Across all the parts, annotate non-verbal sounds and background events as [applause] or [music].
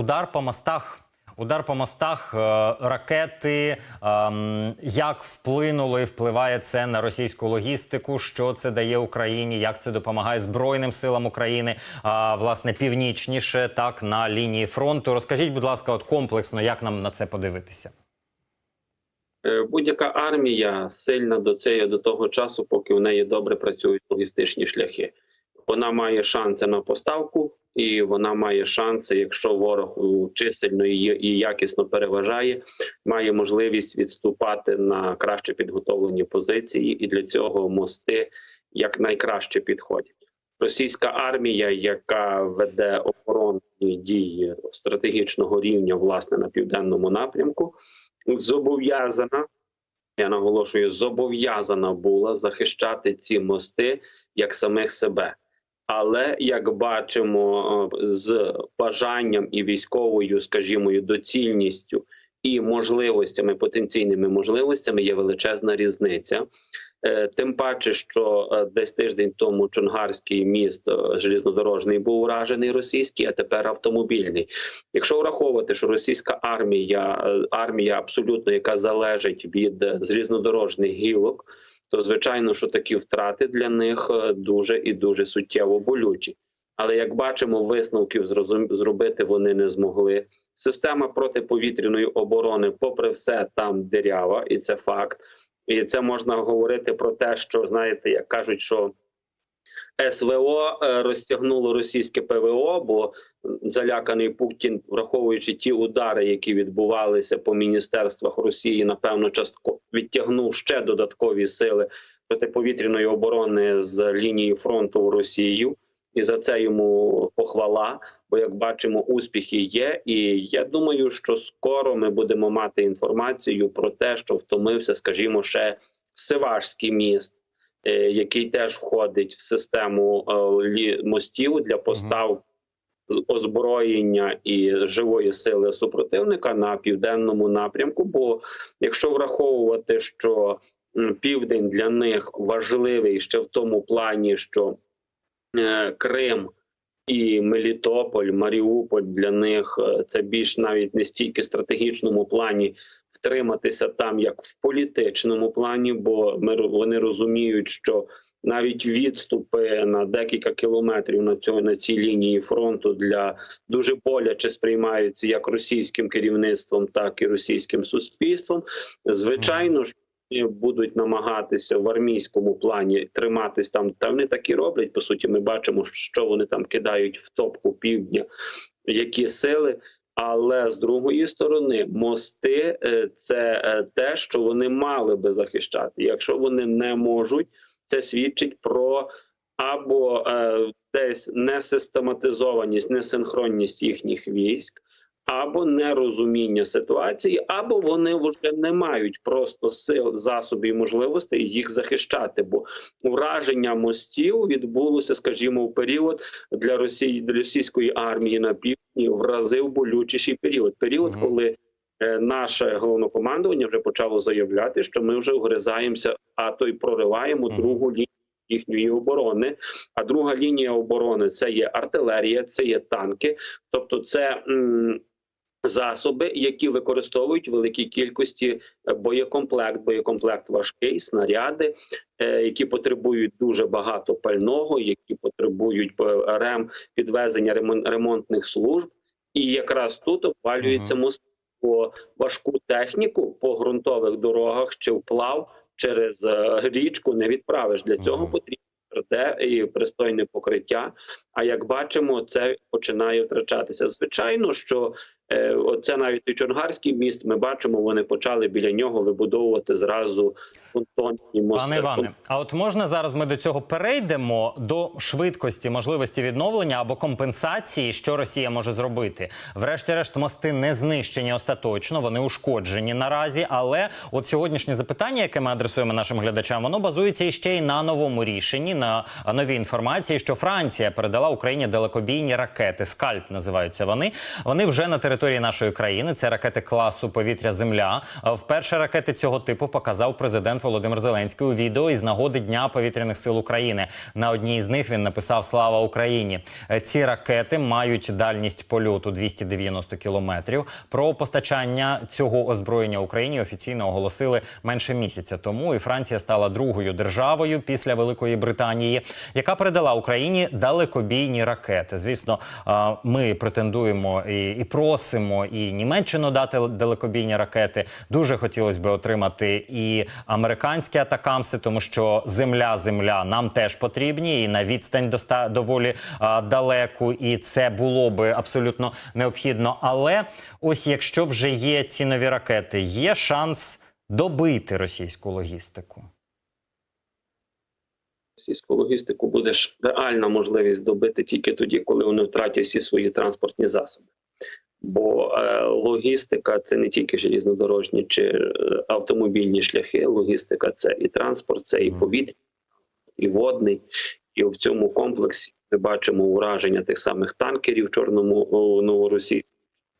Удар по мостах. Удар по мостах, е, ракети. ем, Як вплинуло і впливає це на російську логістику? Що це дає Україні? Як це допомагає Збройним силам України? Власне північніше, так на лінії фронту. Розкажіть, будь ласка, от комплексно, як нам на це подивитися? Е, Будь-яка армія сильна до цього до того часу, поки в неї добре працюють логістичні шляхи. Вона має шанси на поставку, і вона має шанси, якщо ворог чисельно і якісно переважає, має можливість відступати на краще підготовлені позиції, і для цього мости якнайкраще підходять. Російська армія, яка веде оборонні дії стратегічного рівня, власне, на південному напрямку, зобов'язана. Я наголошую, зобов'язана була захищати ці мости як самих себе. Але як бачимо, е, з бажанням і військовою, скажімо, доцільністю і можливостями, потенційними можливостями є величезна різниця. Е, Тим паче, що е, десь тиждень тому Чонгарський міст железнодорожний був уражений російський, а тепер автомобільний. Якщо враховувати, що російська армія армія абсолютно яка залежить від залізнодорожних гілок, то звичайно, що такі втрати для них е, дуже і дуже суттєво болючі. Але як бачимо, висновків зробити вони не змогли. Система протиповітряної оборони, попри все, там дирява, і це факт. І це можна говорити про те, що знаєте, як кажуть, що СВО е, розтягнуло російське ПВО, бо заляканий Путін, враховуючи ті удари, які відбувалися по міністерствах Росії, напевно, частково відтягнув ще додаткові сили протиповітряної оборони з лінії фронту в Росію. І за це йому похвала. Бо як бачимо, успіхи є. І я думаю, що скоро ми будемо мати інформацію про те, що втомився, скажімо, ще Сивашський міст, який теж входить в систему е, мостів для постав озброєння і живої сили супротивника на південному напрямку. Бо якщо враховувати, що південь для них важливий ще в тому плані, що е, Крим і Мелітополь, Маріуполь для них е, це більш навіть не стільки стратегічному плані втриматися там, як в політичному плані, бо ми вони розуміють, що навіть відступи на декілька кілометрів на цьому на цій лінії фронту для дуже боляче сприймаються як російським керівництвом, так і російським суспільством. Звичайно ж. Будуть намагатися в армійському плані триматись там, та вони так і роблять. По суті, ми бачимо, що вони там кидають в топку півдня, які сили. Але з другої сторони, мости е, це е, те, що вони мали би захищати. Якщо вони не можуть, це свідчить про або е, десь несистематизованість, несинхронність їхніх військ, або нерозуміння ситуації, або вони вже не мають просто сил, засобів і можливостей їх захищати. Бо ураження мостів відбулося, скажімо, в період для Росії для російської армії на півдні в рази в болючіший період. Період, угу. коли е, наше головнокомандування вже почало заявляти, що ми вже вгризаємося, а то й прориваємо угу. другу лінію їхньої оборони. А друга лінія оборони це є артилерія, це є танки, тобто це. м, Засоби, які використовують в великій кількості е, боєкомплект, боєкомплект важкий, снаряди, е, які потребують дуже багато пального, які потребують е, рем підвезення ремон- ремонтних служб, і якраз тут обвалюється Мгм. мост по важку техніку по ґрунтових дорогах чи вплав через річку не відправиш. Для цього Мгм. потрібно тверде і пристойне покриття. А як бачимо, це починає втрачатися. Звичайно, що оце навіть і Чонгарський міст. Ми бачимо, вони почали біля нього вибудовувати зразу понтонні мости. Пане Іване, а от можна зараз ми до цього перейдемо до швидкості можливості відновлення або компенсації, що Росія може зробити. Врешті-решт, мости не знищені остаточно, вони ушкоджені наразі. Але от сьогоднішнє запитання, яке ми адресуємо нашим глядачам, воно базується іще й на новому рішенні, на новій інформації, що Франція передала Україні далекобійні ракети. Скальп називаються вони. Вони вже на території нашої країни. Це ракети класу повітря-земля. Вперше ракети цього типу показав президент Володимир Зеленський у відео із нагоди Дня повітряних сил України. На одній з них він написав Слава Україні. Е, Ці ракети мають дальність польоту 290 кілометрів. Про постачання цього озброєння Україні офіційно оголосили менше місяця тому. І Франція стала другою державою після Великої Британії, яка передала Україні далекобійні ракети. Звісно, ми претендуємо і, і просимо і Німеччину дати далекобійні ракети. Дуже хотілося б отримати і американські атакамси, тому що земля, земля нам теж потрібні, і на відстань доста доволі а, далеку, і це було би абсолютно необхідно. Але ось якщо вже є ці нові ракети, є шанс добити російську логістику. Російську логістику буде реальна можливість добити тільки тоді, коли вони втратять всі свої транспортні засоби. Бо е, логістика це не тільки желізнодорожні чи е, автомобільні шляхи. Логістика це і транспорт, це і повітря, і водний. І в цьому комплексі ми бачимо ураження тих самих танкерів в Чорному о, Новоросійську,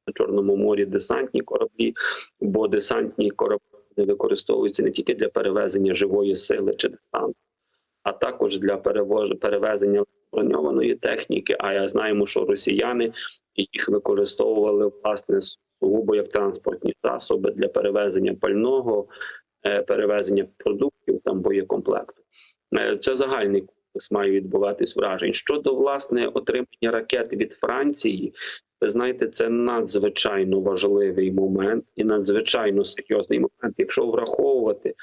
на Чорному морі десантні кораблі, бо десантні кораблі використовуються не тільки для перевезення живої сили чи десанту, а також для перевезення броньованої техніки. А я знаємо, що росіяни їх використовували власне сугубо як транспортні засоби для перевезення пального, е, перевезення продуктів там боєкомплекту. Е, Це загальний комплекс має відбуватись вражень. Щодо власне отримання ракет від Франції, ви знаєте, це надзвичайно важливий момент і надзвичайно серйозний момент, якщо враховувати,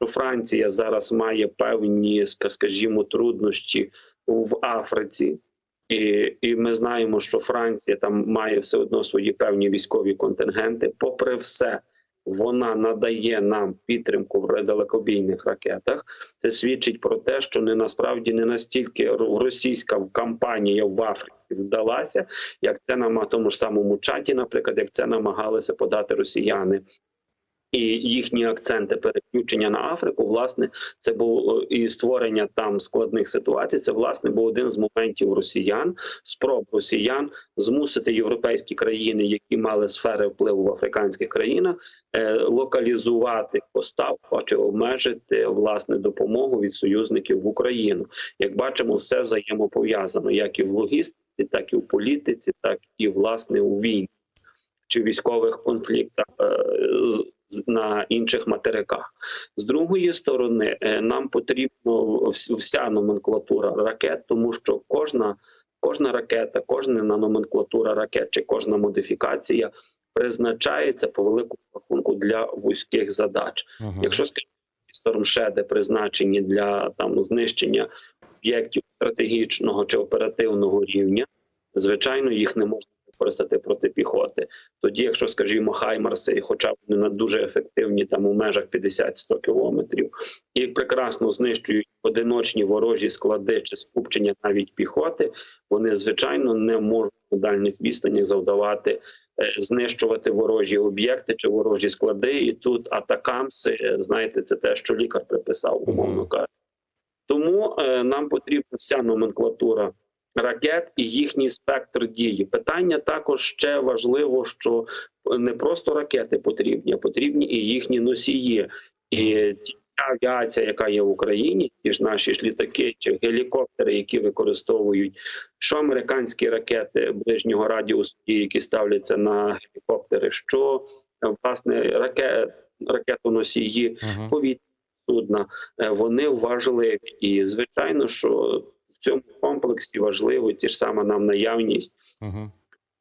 що Франція зараз має певні, ска- скажімо, труднощі в Африці. І, і ми знаємо, що Франція там має все одно свої певні військові контингенти. Попри все, вона надає нам підтримку в далекобійних ракетах. Це свідчить про те, що не насправді не настільки російська кампанія в Африці вдалася, як це на тому ж самому чаті, наприклад, як це намагалися подати росіяни. І їхні акценти переключення на Африку, власне, це був е, і створення там складних ситуацій. Це власне був один з моментів росіян, спроб росіян змусити європейські країни, які мали сфери впливу в африканських країнах, е, локалізувати поставку чи обмежити власне допомогу від союзників в Україну. Як бачимо, все взаємопов'язано, як і в логістиці, так і в політиці, так і власне у війні чи військових конфліктах е, на інших материках. З другої сторони, е, нам потрібно вся номенклатура ракет, тому що кожна, кожна ракета, кожна номенклатура ракет чи кожна модифікація призначається по великому рахунку для вузьких задач. Мгм. Якщо скажімо, стормшеди призначені для там знищення об'єктів стратегічного чи оперативного рівня, звичайно, їх не можна використати проти піхоти. Тоді, якщо скажімо, хаймарси, хоча б вони на дуже ефективні там у межах 50-100 кілометрів, і прекрасно знищують одиночні ворожі склади чи скупчення навіть піхоти, вони звичайно не можуть на дальніх відстанях завдавати. е, Знищувати ворожі об'єкти чи ворожі склади, і тут атакамси, знаєте, це те, що лікар приписав, умовно кажучи. Тому е, нам потрібна вся номенклатура ракет і їхній спектр дії. Питання також ще важливо, що не просто ракети потрібні, а потрібні і їхні носії. І та авіація, яка є в Україні, ті ж наші ж літаки чи гелікоптери, які використовують що американські ракети ближнього радіусу, які ставляться на гелікоптери, що власне ракет, ракетоносії Мгм. повітря судна, е, вони важливі. І звичайно, що цьому комплексі важливо ті ж саме нам наявність Мгм.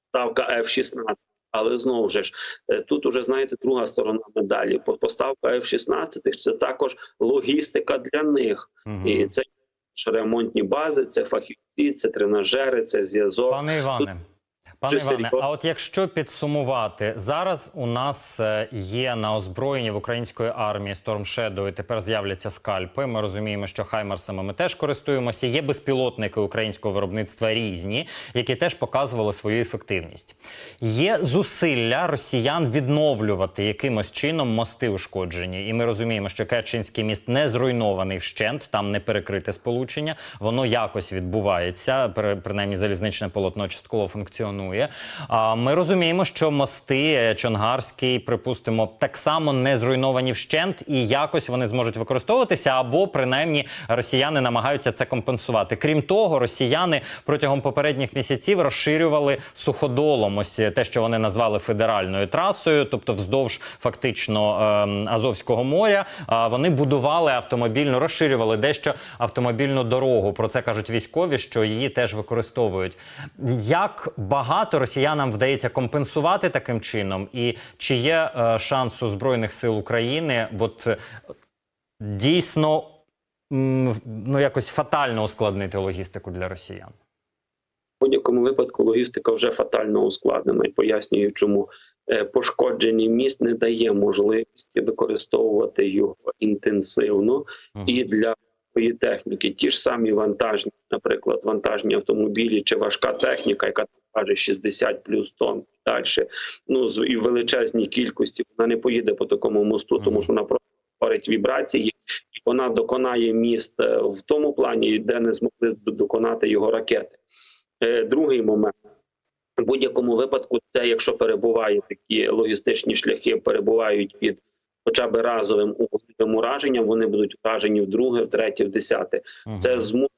ставка F-16. Але знову ж е, тут уже знаєте друга сторона медалі. По- Поставка F-16 – це також логістика для них, Мгм. і це ремонтні бази, це фахівці, це тренажери, це зв'язок. Пане Іване, Пане Іване, а от якщо підсумувати, зараз у нас е, є на озброєнні в української армії Storm Shadow, і тепер з'являться скальпи. Ми розуміємо, що хаймарсами ми теж користуємося. Є безпілотники українського виробництва різні, які теж показували свою ефективність. Є зусилля росіян відновлювати якимось чином мости ушкоджені, і ми розуміємо, що Керченський міст не зруйнований вщент, там не перекрите сполучення. Воно якось відбувається. при- Принаймні, залізничне полотно частково функціонує. А ми розуміємо, що мости е, Чонгарський, припустимо, так само не зруйновані вщент, і якось вони зможуть використовуватися, або принаймні росіяни намагаються це компенсувати. Крім того, росіяни протягом попередніх місяців розширювали суходолом ось е, те, що вони назвали федеральною трасою, тобто вздовж фактично ем, Азовського моря. Вони будували автомобільну, розширювали дещо автомобільну дорогу. Про це кажуть військові, що її теж використовують. Як багато росіянам вдається компенсувати таким чином, і чи є е, шанс у збройних сил України? От е, дійсно ну якось фатально ускладнити логістику для росіян. В будь-якому випадку логістика вже фатально ускладнена і пояснюю, чому Е, пошкоджений міст не дає можливості використовувати його інтенсивно Мгм. і для техніки. Ті ж самі вантажні, наприклад, вантажні автомобілі чи важка техніка, яка каже 60 плюс тонн і далі. Ну з і в величезній кількості вона не поїде по такому мосту, тому що вона просто творить вібрації, і вона доконає міст е, в тому плані, де не змогли доконати його ракети. Е, Другий момент. В будь-якому випадку, це якщо перебуває такі логістичні шляхи, перебувають під хоча б разовим ураженням, вони будуть вражені вдруге, втретє, в десяте. Мгм. Це змусить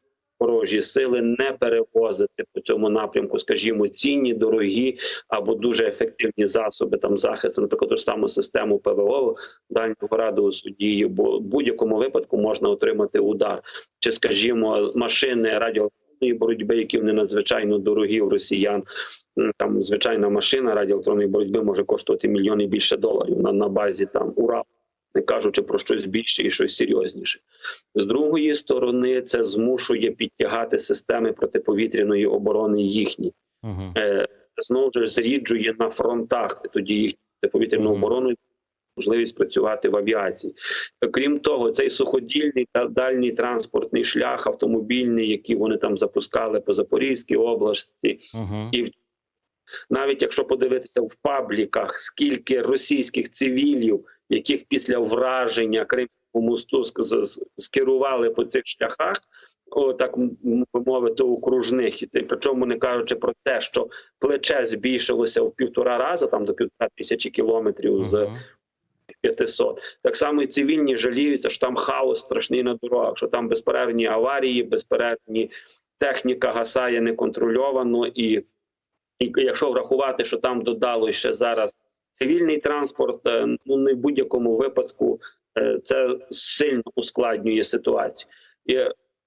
ворожі сили не перевозити по цьому напрямку, скажімо, цінні, дорогі або дуже ефективні засоби там захисту, наприклад, ту саму систему ПВО дальнього радіусу дії, бо в будь-якому випадку можна отримати удар, чи, скажімо, машини радіоактивної боротьби, які вони надзвичайно дорогі у росіян. Там звичайна машина радіоелектронної боротьби може коштувати мільйони більше доларів на, на базі там УРА, не кажучи про щось більше і щось серйозніше. З другої сторони, це змушує підтягати системи протиповітряної оборони їхні. Мгм. Е, знову ж зріджує на фронтах тоді їх протиповітряну Мгм. оборону. Можливість працювати в авіації, крім того, цей суходільний та дальній транспортний шлях автомобільний, який вони там запускали по Запорізькій області, Мгм. і в- навіть якщо подивитися в пабліках, скільки російських цивілів, яких після враження Кримського мосту скерували по цих шляхах, о, так би мовити, окружних, і причому не кажучи про те, що плече збільшилося в півтора рази, там до півтора тисячі кілометрів з Мгм. 500. Так само і цивільні жаліються, що там хаос страшний на дорогах, що там безперервні аварії, безперервні техніка гасає неконтрольовано. І, і якщо врахувати, що там додало ще зараз цивільний транспорт, е, ну не в будь-якому випадку е, це сильно ускладнює ситуацію. І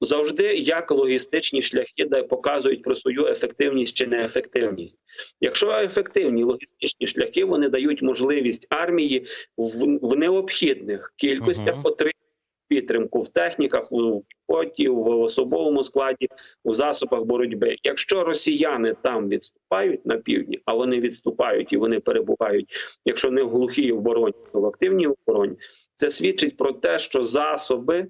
завжди як логістичні шляхи де показують про свою ефективність чи неефективність. Якщо ефективні логістичні шляхи, вони дають можливість армії в, в необхідних кількостях Мгм. отримати підтримку в техніках, в піхоті, в особовому складі, в засобах боротьби. Якщо росіяни там відступають на півдні, а вони відступають і вони перебувають, якщо не в глухій обороні, то в активній обороні, це свідчить про те, що засоби,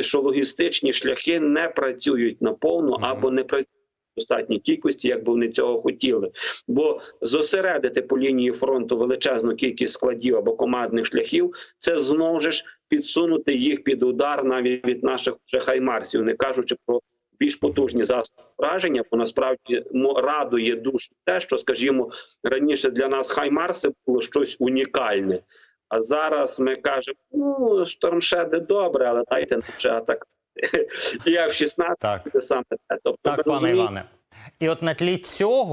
що логістичні шляхи не працюють наповну або не працюють достатній кількості, як би вони цього хотіли. Бо зосередити по лінії фронту величезну кількість складів або командних шляхів, це знову ж підсунути їх під удар навіть від наших вже хаймарсів, не кажучи про більш потужні засоби враження, бо насправді радує душу те, що, скажімо, раніше для нас хаймарси було щось унікальне. А зараз ми кажемо, ну штормшеди добре, але дайте нам вже атак. [laughs] І F-16 Так, саме те. Тобто, так, пане Іване. І от на тлі цього.